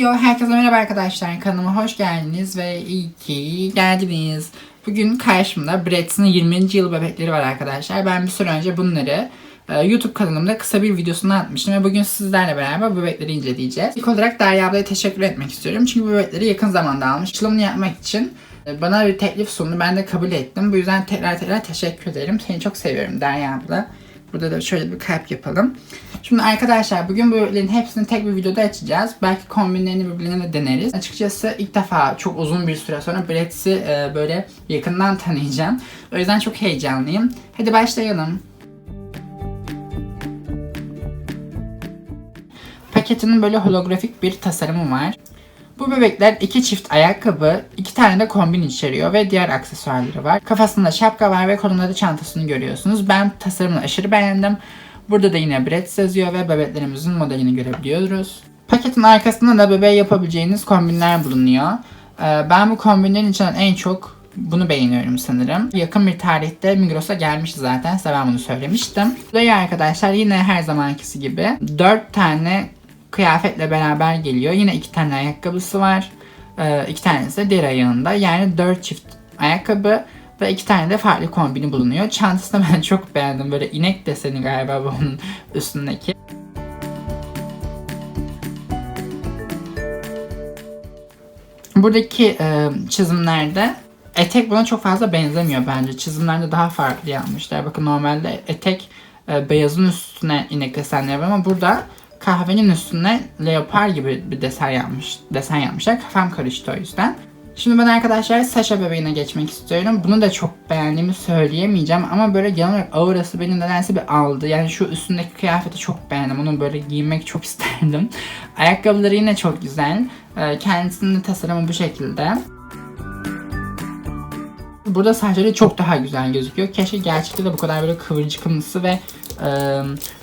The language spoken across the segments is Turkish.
Heyo, herkese merhaba arkadaşlar. Kanalıma hoş geldiniz ve iyi ki geldiniz. Bugün karşımda Brattz'in 20. yıl bebekleri var arkadaşlar. Ben bir süre önce bunları e, YouTube kanalımda kısa bir videosunu atmıştım ve bugün sizlerle beraber bebekleri inceleyeceğiz. İlk olarak Derya ablaya teşekkür etmek istiyorum. Çünkü bebekleri yakın zamanda almış. Açılımını yapmak için e, bana bir teklif sundu. Ben de kabul ettim. Bu yüzden tekrar tekrar teşekkür ederim. Seni çok seviyorum Derya abla. Burada da şöyle bir kalp yapalım. Şimdi arkadaşlar bugün bu ürünlerin hepsini tek bir videoda açacağız. Belki kombinlerini birbirine de deneriz. Açıkçası ilk defa çok uzun bir süre sonra Brett'i e, böyle yakından tanıyacağım. O yüzden çok heyecanlıyım. Hadi başlayalım. Paketinin böyle holografik bir tasarımı var. Bu bebekler iki çift ayakkabı, iki tane de kombin içeriyor ve diğer aksesuarları var. Kafasında şapka var ve kolunda da çantasını görüyorsunuz. Ben tasarımını aşırı beğendim. Burada da yine Bretz yazıyor ve bebeklerimizin modelini görebiliyoruz. Paketin arkasında da bebeğe yapabileceğiniz kombinler bulunuyor. Ee, Ben bu kombinlerin içinden en çok bunu beğeniyorum sanırım. Yakın bir tarihte Migros'a gelmişti zaten. Size ben bunu söylemiştim. Buraya arkadaşlar yine her zamankisi gibi 4 tane kıyafetle beraber geliyor. Yine 2 tane ayakkabısı var. 2 tanesi de diğer ayağında. Yani 4 çift ayakkabı ve iki tane de farklı kombini bulunuyor. Çantasını ben çok beğendim. Böyle inek deseni galiba bunun üstündeki. Buradaki e, çizimlerde etek buna çok fazla benzemiyor bence. Çizimlerde daha farklı yapmışlar. Bakın normalde etek e, beyazın üstüne inek desenleri var ama burada kahvenin üstüne leopar gibi bir desen yapmış. Desen yapmışlar. Kafam karıştı o yüzden. Şimdi ben arkadaşlar Sasha bebeğine geçmek istiyorum. Bunu da çok beğendiğimi söyleyemeyeceğim ama böyle genel olarak aurası beni nedense bir aldı. Yani şu üstündeki kıyafeti çok beğendim. Onu böyle giymek çok isterdim. Ayakkabıları yine çok güzel. Ee, Kendisinin tasarımı bu şekilde. Burada saçları çok daha güzel gözüküyor. Keşke gerçekte de bu kadar böyle kıvırcıkımsı ve e,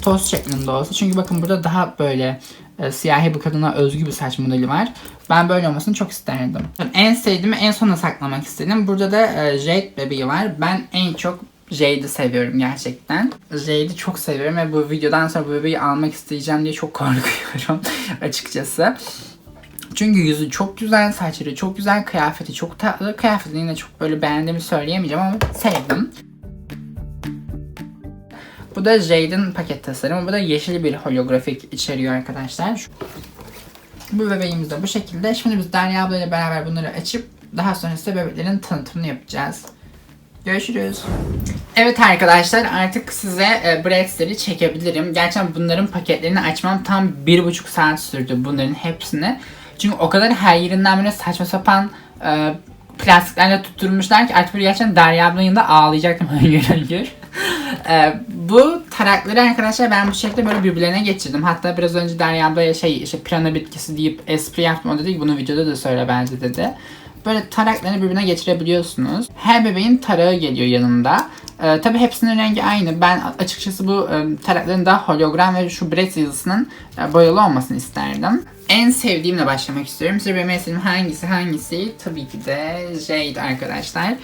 toz şeklinde olsa. Çünkü bakın burada daha böyle e, siyahi bir kadına özgü bir saç modeli var. Ben böyle olmasını çok isterdim. En sevdiğimi en sona saklamak istedim. Burada da e, Jade bebeği var. Ben en çok Jade'i seviyorum gerçekten. Jade'i çok seviyorum ve bu videodan sonra bu bebeği almak isteyeceğim diye çok korkuyorum açıkçası. Çünkü yüzü çok güzel, saçları çok güzel, kıyafeti çok tatlı. Kıyafetini yine çok böyle beğendiğimi söyleyemeyeceğim ama sevdim. Bu da Jade'in paket tasarımı. Bu da yeşil bir holografik içeriyor arkadaşlar. Bu bebeğimiz de bu şekilde. Şimdi biz Derya abla ile beraber bunları açıp daha sonrasında bebeklerin tanıtımını yapacağız. Görüşürüz. Evet arkadaşlar artık size e, Bretz'leri çekebilirim. Gerçekten bunların paketlerini açmam tam bir buçuk saat sürdü bunların hepsini. Çünkü o kadar her yerinden böyle saçma sapan e, plastiklerle tutturmuşlar ki artık böyle gerçekten Derya ablanın yanında ağlayacaktım hayır hayır. E, bu tarakları arkadaşlar ben bu şekilde böyle birbirlerine geçirdim. Hatta biraz önce Derya ablaya şey işte pirana bitkisi deyip espri yaptım. O dedi ki bunu videoda da söyle bence dedi. Böyle taraklarını birbirine geçirebiliyorsunuz. Her bebeğin tarağı geliyor yanında. Ee, tabii hepsinin rengi aynı. Ben açıkçası bu e, tarakların daha hologram ve şu Bretz yazısının e, boyalı olmasını isterdim. En sevdiğimle başlamak istiyorum. Size benim hangisi hangisi? Tabii ki de Jade arkadaşlar.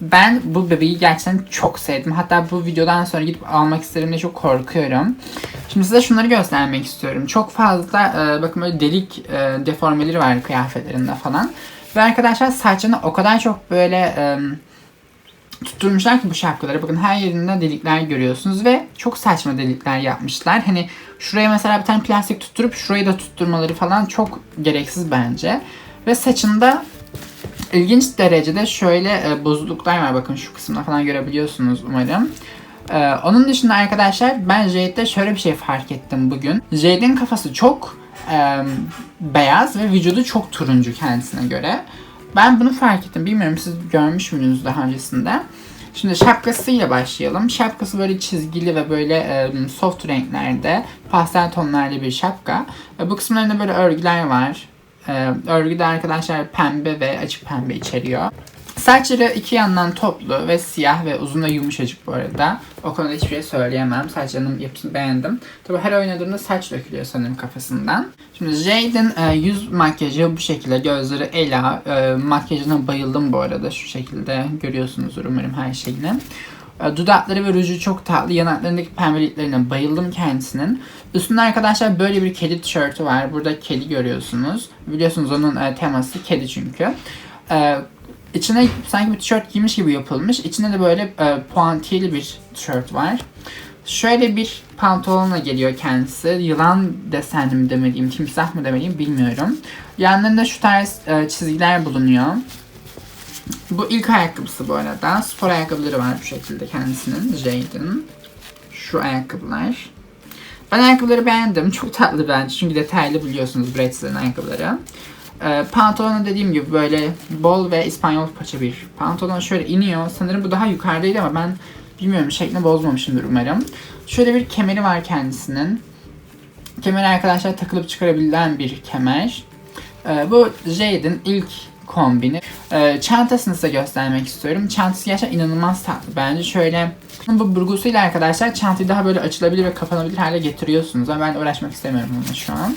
Ben bu bebeği gerçekten çok sevdim. Hatta bu videodan sonra gidip almak isterim diye çok korkuyorum. Şimdi size şunları göstermek istiyorum. Çok fazla e, bakın böyle delik e, deformeleri var kıyafetlerinde falan. Ve arkadaşlar saçlarını o kadar çok böyle e, tutturmuşlar ki bu şapkaları. Bakın her yerinde delikler görüyorsunuz ve çok saçma delikler yapmışlar. Hani şuraya mesela bir tane plastik tutturup şurayı da tutturmaları falan çok gereksiz bence. Ve saçında ilginç derecede şöyle e, bozukluklar var. Bakın şu kısımda falan görebiliyorsunuz umarım. Ee, onun dışında arkadaşlar ben Jade'de şöyle bir şey fark ettim bugün. Jade'in kafası çok e, beyaz ve vücudu çok turuncu kendisine göre. Ben bunu fark ettim. Bilmiyorum siz görmüş müydünüz daha öncesinde. Şimdi şapkasıyla başlayalım. Şapkası böyle çizgili ve böyle e, soft renklerde, pastel tonlarda bir şapka. E, bu kısımlarında böyle örgüler var. E, örgü de arkadaşlar pembe ve açık pembe içeriyor. Saçları iki yandan toplu ve siyah ve uzun ve yumuşacık bu arada. O konuda hiçbir şey söyleyemem. Saçlarının yapısını beğendim. Tabi her oynadığında saç dökülüyor sanırım kafasından. Şimdi Jade'in e, yüz makyajı bu şekilde. Gözleri Ela. E, makyajına bayıldım bu arada. Şu şekilde görüyorsunuz umarım her şeyini. E, Dudakları ve ruju çok tatlı. Yanaklarındaki pembeliklerine bayıldım kendisinin. Üstünde arkadaşlar böyle bir kedi tişörtü var. Burada kedi görüyorsunuz. Biliyorsunuz onun e, teması kedi çünkü. E, içine sanki bir tişört giymiş gibi yapılmış. İçinde de böyle e, puantiyeli bir tişört var. Şöyle bir pantolonla geliyor kendisi. Yılan desenli mi demeliyim, timsah mı demeliyim bilmiyorum. Yanlarında şu tarz e, çizgiler bulunuyor. Bu ilk ayakkabısı bu arada. Spor ayakkabıları var bu şekilde kendisinin. Jade'in. Şu ayakkabılar. Ben ayakkabıları beğendim. Çok tatlı bence. Çünkü detaylı biliyorsunuz Bratzel'in ayakkabıları. Ee, pantolonu dediğim gibi böyle bol ve İspanyol paça bir pantolon şöyle iniyor. Sanırım bu daha yukarıdaydı ama ben bilmiyorum şeklini bozmamışımdır umarım. Şöyle bir kemeri var kendisinin. Kemer arkadaşlar takılıp çıkarabilen bir kemer. Ee, bu Jade'in ilk kombini. Ee, çantasını size göstermek istiyorum. Çantası gerçekten inanılmaz tatlı. Bence şöyle bu burgusuyla arkadaşlar çantayı daha böyle açılabilir ve kapanabilir hale getiriyorsunuz. Ama ben uğraşmak istemiyorum bununla şu an.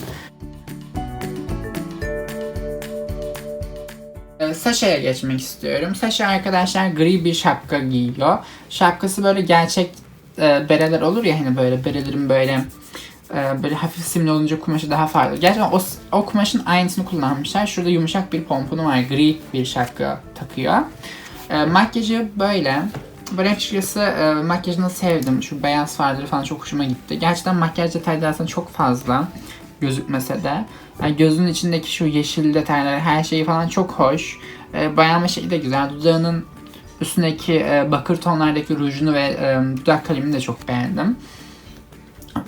Ee, Sasha'ya geçmek istiyorum. Sasha arkadaşlar gri bir şapka giyiyor. Şapkası böyle gerçek e, bereler olur ya hani böyle berelerin böyle e, böyle hafif simli olunca kumaşı daha farklı. Gerçekten o, o kumaşın aynısını kullanmışlar. Şurada yumuşak bir pomponu var. Gri bir şapka takıyor. E, makyajı böyle. Böyle açıkçası e, makyajını sevdim. Şu beyaz farları falan çok hoşuma gitti. Gerçekten makyaj detayları aslında çok fazla gözükmese de. Yani gözünün içindeki şu yeşil detaylar her şeyi falan çok hoş. E, boyanma şekli de güzel. Dudağının üstündeki e, bakır tonlardaki rujunu ve e, dudak kalemini de çok beğendim.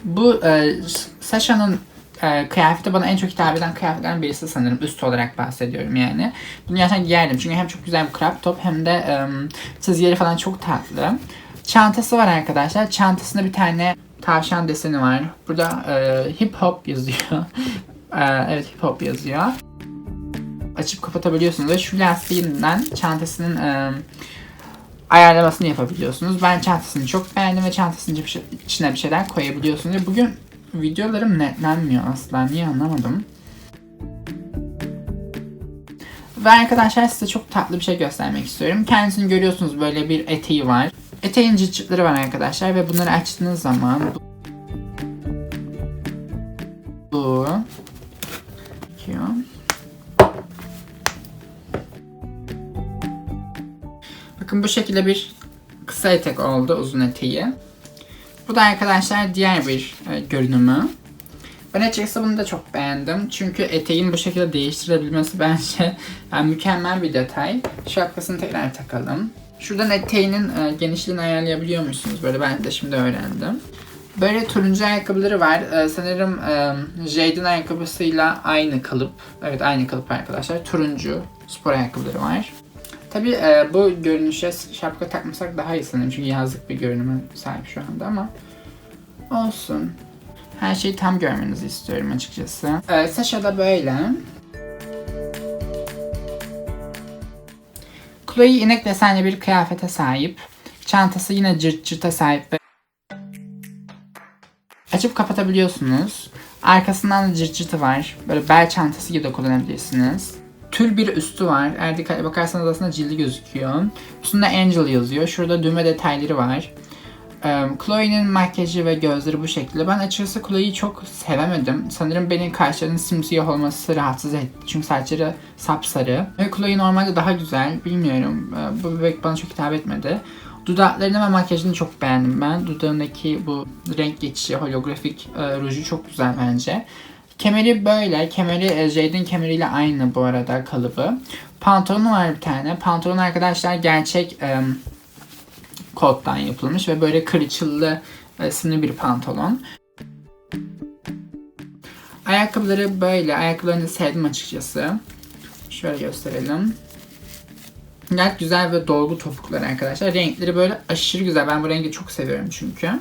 Bu e, Sasha'nın e, kıyafeti bana en çok hitap eden kıyafetlerden birisi sanırım. Üst olarak bahsediyorum yani. Bunu gerçekten giyerdim çünkü hem çok güzel bir crop top hem de e, çizgileri falan çok tatlı. Çantası var arkadaşlar. Çantasında bir tane tavşan deseni var. Burada e, hip hop yazıyor. e, evet hip hop yazıyor. Açıp kapatabiliyorsunuz ve şu lastiğinden çantasının e, ayarlamasını yapabiliyorsunuz. Ben çantasını çok beğendim ve çantasının içine bir şeyler koyabiliyorsunuz. Bugün videolarım netlenmiyor asla. Niye anlamadım. Ve arkadaşlar size çok tatlı bir şey göstermek istiyorum. Kendisini görüyorsunuz böyle bir eteği var. Eteğin çıt çıtları var arkadaşlar ve bunları açtığınız zaman bu şekilde bir kısa etek oldu uzun eteği. Bu da arkadaşlar diğer bir e, görünümü. Ben açıkçası bunu da çok beğendim. Çünkü eteğin bu şekilde değiştirebilmesi bence yani mükemmel bir detay. Şapkasını tekrar takalım. Şuradan eteğinin e, genişliğini ayarlayabiliyor musunuz? Böyle ben de şimdi öğrendim. Böyle turuncu ayakkabıları var. Ee, sanırım e, Jade'in ayakkabısıyla aynı kalıp. Evet aynı kalıp arkadaşlar. Turuncu spor ayakkabıları var. Tabi e, bu görünüşe şapka takmasak daha iyi sanırım. Çünkü yazlık bir görünüme sahip şu anda ama olsun. Her şeyi tam görmenizi istiyorum açıkçası. Ee, Sasha da böyle. Chloe inek desenli bir kıyafete sahip. Çantası yine cırt cırta sahip açıp kapatabiliyorsunuz. Arkasından da cırt cırtı var. Böyle bel çantası gibi de kullanabilirsiniz. Tül bir üstü var. Eğer dikkatli bakarsanız aslında cildi gözüküyor. Üstünde Angel yazıyor. Şurada düğme detayları var. Um, Chloe'nin makyajı ve gözleri bu şekilde. Ben açıkçası Chloe'yi çok sevemedim. Sanırım beni kaşlarının simsiyah olması rahatsız etti. Çünkü saçları sapsarı. Ve Chloe normalde daha güzel. Bilmiyorum. Bu bebek bana çok hitap etmedi. Dudaklarını ve makyajını çok beğendim ben. Dudağındaki bu renk geçişi, holografik e, ruju çok güzel bence. Kemeri böyle. Kemeri e, Jade'in kemeriyle aynı bu arada kalıbı. Pantolonu var bir tane. Pantolon arkadaşlar gerçek e, kottan yapılmış ve böyle kırçıllı e, simli bir pantolon. Ayakkabıları böyle. Ayakkabılarını sevdim açıkçası. Şöyle gösterelim. Gayet güzel ve dolgu topuklar arkadaşlar. Renkleri böyle aşırı güzel. Ben bu rengi çok seviyorum çünkü.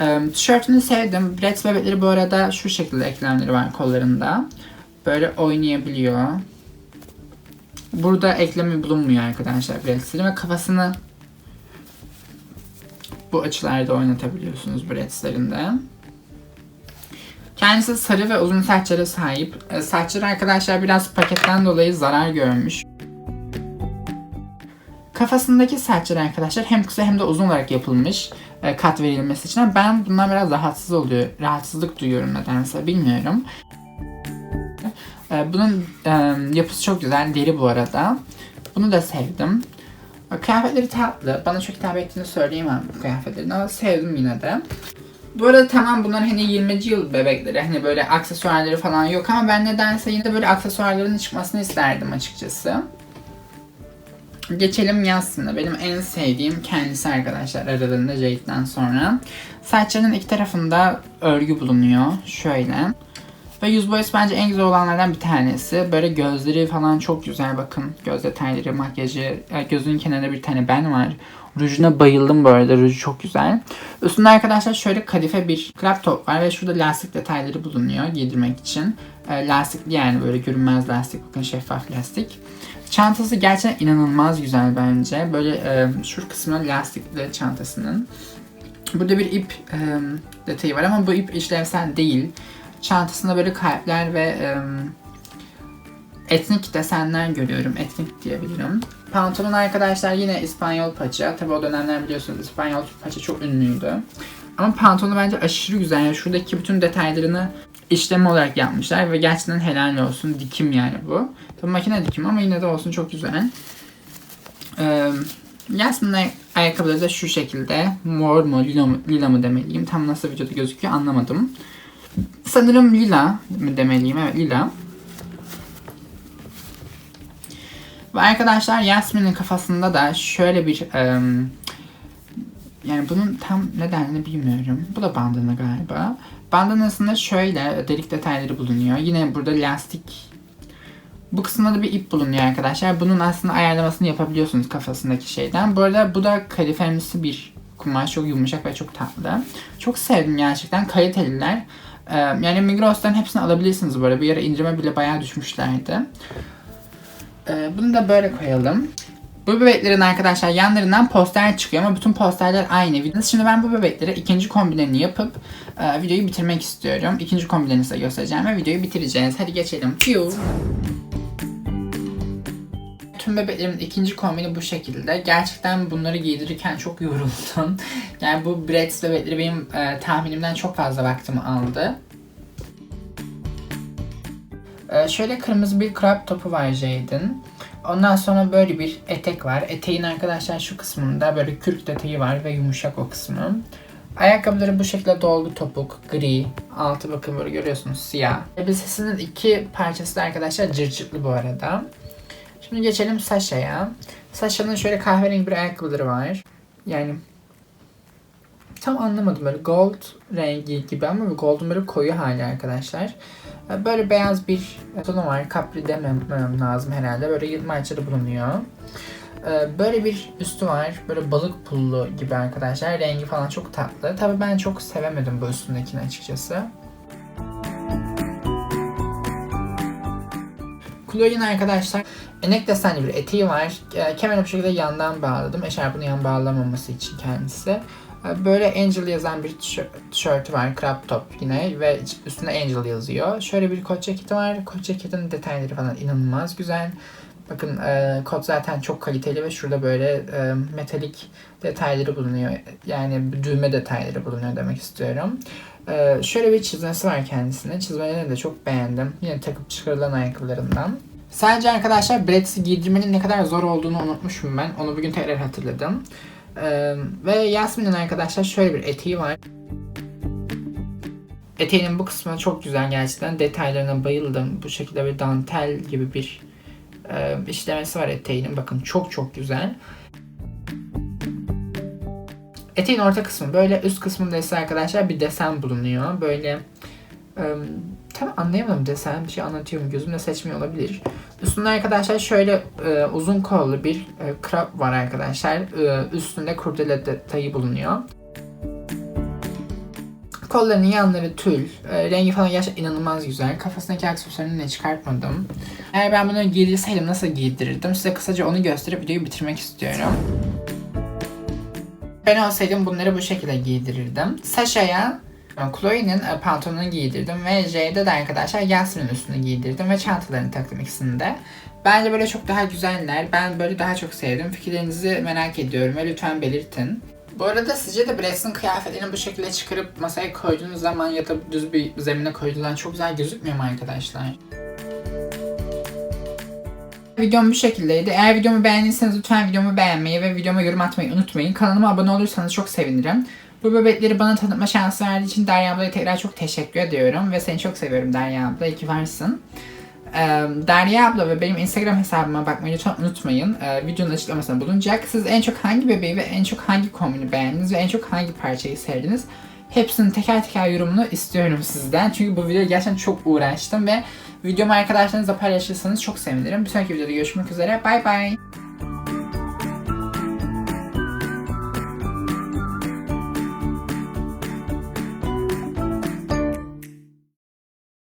Ee, tişörtünü sevdim. Bratz bebekleri bu arada şu şekilde eklemleri var kollarında. Böyle oynayabiliyor. Burada eklemi bulunmuyor arkadaşlar Bratz'lerin ve kafasını bu açılarda oynatabiliyorsunuz Bratz'lerinde. Kendisi sarı ve uzun saçlara sahip. Ee, saçları arkadaşlar biraz paketten dolayı zarar görmüş. Kafasındaki saçlar arkadaşlar hem kısa hem de uzun olarak yapılmış e, kat verilmesi için. Ben bundan biraz rahatsız oluyor. Rahatsızlık duyuyorum nedense bilmiyorum. E, bunun e, yapısı çok güzel. Deri bu arada. Bunu da sevdim. Kıyafetleri tatlı. Bana çok hitap ettiğini söyleyemem bu kıyafetlerin ama sevdim yine de. Bu arada tamam bunlar hani 20. yıl bebekleri hani böyle aksesuarları falan yok ama ben nedense yine de böyle aksesuarların çıkmasını isterdim açıkçası. Geçelim Yasmin'e. Benim en sevdiğim kendisi arkadaşlar aralarında Jade'den sonra. Saçlarının iki tarafında örgü bulunuyor. Şöyle. Ve yüz boyası bence en güzel olanlardan bir tanesi. Böyle gözleri falan çok güzel bakın. Göz detayları, makyajı. Gözünün kenarında bir tane ben var. Rujuna bayıldım bu arada. Ruju çok güzel. Üstünde arkadaşlar şöyle kadife bir crop top var ve şurada lastik detayları bulunuyor giydirmek için. E, lastikli yani böyle görünmez lastik. Bakın şeffaf lastik. Çantası gerçekten inanılmaz güzel bence. Böyle e, şu kısmı lastikli çantasının. Burada bir ip e, detayı var ama bu ip işlevsel değil. Çantasında böyle kalpler ve e, etnik desenler görüyorum. Etnik diyebilirim. Pantolon arkadaşlar yine İspanyol paça. Tabi o dönemler biliyorsunuz İspanyol paça çok ünlüydü. Ama pantolonu bence aşırı güzel. Yani şuradaki bütün detaylarını işlem olarak yapmışlar ve gerçekten helal olsun. Dikim yani bu. Tabi makine dikim ama yine de olsun çok güzel. Ee, Yasmin'in ay- ayakkabıları da şu şekilde. Mor mu, lila mı, lila mı demeliyim. Tam nasıl videoda gözüküyor anlamadım. Sanırım lila mı demeliyim. Evet lila. Ve arkadaşlar Yasmin'in kafasında da şöyle bir em, yani bunun tam nedenini bilmiyorum. Bu da bandana galiba. Bandanasında şöyle delik detayları bulunuyor. Yine burada lastik bu kısımda da bir ip bulunuyor arkadaşlar. Bunun aslında ayarlamasını yapabiliyorsunuz kafasındaki şeyden. Bu arada bu da kalifemsi bir kumaş. Çok yumuşak ve çok tatlı. Çok sevdim gerçekten. Kaliteliler. Ee, yani Migros'tan hepsini alabilirsiniz arada. Bir ara indirime bile bayağı düşmüşlerdi. Ee, bunu da böyle koyalım. Bu bebeklerin arkadaşlar yanlarından poster çıkıyor ama bütün posterler aynı. Şimdi ben bu bebekleri ikinci kombinlerini yapıp e, videoyu bitirmek istiyorum. İkinci kombinlerini size göstereceğim ve videoyu bitireceğiz. Hadi geçelim. Piu. Tüm bebeklerimin ikinci kombini bu şekilde. Gerçekten bunları giydirirken çok yoruldum. Yani bu Bratz bebekleri benim e, tahminimden çok fazla vaktimi aldı. Ee, şöyle kırmızı bir crop topu var Jade'in. Ondan sonra böyle bir etek var. Eteğin arkadaşlar şu kısmında böyle kürk detayı var ve yumuşak o kısmı. Ayakkabıları bu şekilde dolgu topuk, gri. Altı bakın böyle görüyorsunuz siyah. Elbisesinin iki parçası da arkadaşlar cırcıklı bu arada. Şimdi geçelim Sasha'ya. Sasha'nın şöyle kahverengi bir ayakkabıları var. Yani tam anlamadım böyle gold rengi gibi ama gold'un böyle koyu hali arkadaşlar. Böyle beyaz bir tonu var. Capri demem lazım herhalde. Böyle 20 açıda bulunuyor. Ee, Böyle bir üstü var. Böyle balık pullu gibi arkadaşlar. Rengi falan çok tatlı. Tabii ben çok sevemedim bu üstündekini açıkçası. Chloe'nin arkadaşlar enek desenli bir eteği var. E, Kemeri bu şekilde yandan bağladım. Eşarbını yan bağlamaması için kendisi. Böyle Angel yazan bir tişö- tişörtü var. Crop top yine ve üstünde Angel yazıyor. Şöyle bir kot ceketi var. Kot ceketin detayları falan inanılmaz güzel. Bakın e, kot zaten çok kaliteli ve şurada böyle e, metalik detayları bulunuyor. Yani düğme detayları bulunuyor demek istiyorum. E, şöyle bir çizmesi var kendisine. Çizmelerini de çok beğendim. Yine takıp çıkarılan ayakkabılarından. Sadece arkadaşlar Bratz'i giydirmenin ne kadar zor olduğunu unutmuşum ben. Onu bugün tekrar hatırladım. Ve Yasmin'in arkadaşlar şöyle bir eteği var. Eteğinin bu kısmı çok güzel gerçekten. Detaylarına bayıldım. Bu şekilde bir dantel gibi bir e, işlemesi var eteğinin. Bakın çok çok güzel. Eteğin orta kısmı böyle üst kısmında ise arkadaşlar bir desen bulunuyor. Böyle e, tam anlayamadım desen bir şey anlatıyorum gözümle seçmiyor olabilir. Üstünde arkadaşlar şöyle e, uzun kollu bir e, crop var arkadaşlar. E, üstünde kurdele detayı bulunuyor. Kollarının yanları tül. E, rengi falan gerçekten inanılmaz güzel. Kafasındaki aksesuarını ne çıkartmadım. Eğer ben bunu giydirseydim nasıl giydirirdim? Size kısaca onu gösterip videoyu bitirmek istiyorum. Ben olsaydım bunları bu şekilde giydirirdim. Sasha'ya Chloe'nin e, pantolonunu giydirdim ve J'de de arkadaşlar Yasmin'in üstünü giydirdim ve çantalarını taktım ikisini de. Bence böyle çok daha güzeller. Ben böyle daha çok sevdim. Fikirlerinizi merak ediyorum ve lütfen belirtin. Bu arada sizce de Brex'in kıyafetlerini bu şekilde çıkarıp masaya koyduğunuz zaman ya da düz bir zemine koyduğunuz çok güzel gözükmüyor mu arkadaşlar? Videom bu şekildeydi. Eğer videomu beğendiyseniz lütfen videomu beğenmeyi ve videoma yorum atmayı unutmayın. Kanalıma abone olursanız çok sevinirim. Bu bebekleri bana tanıtma şansı verdiği için Derya ablaya tekrar çok teşekkür ediyorum. Ve seni çok seviyorum Derya abla. İyi ki varsın. Derya abla ve benim Instagram hesabıma bakmayı lütfen unutmayın. Videonun açıklamasında bulunacak. Siz en çok hangi bebeği ve en çok hangi kombini beğendiniz ve en çok hangi parçayı sevdiniz? Hepsinin teker teker yorumunu istiyorum sizden. Çünkü bu videoya gerçekten çok uğraştım ve videomu arkadaşlarınızla paylaşırsanız çok sevinirim. Bir sonraki videoda görüşmek üzere. Bay bay.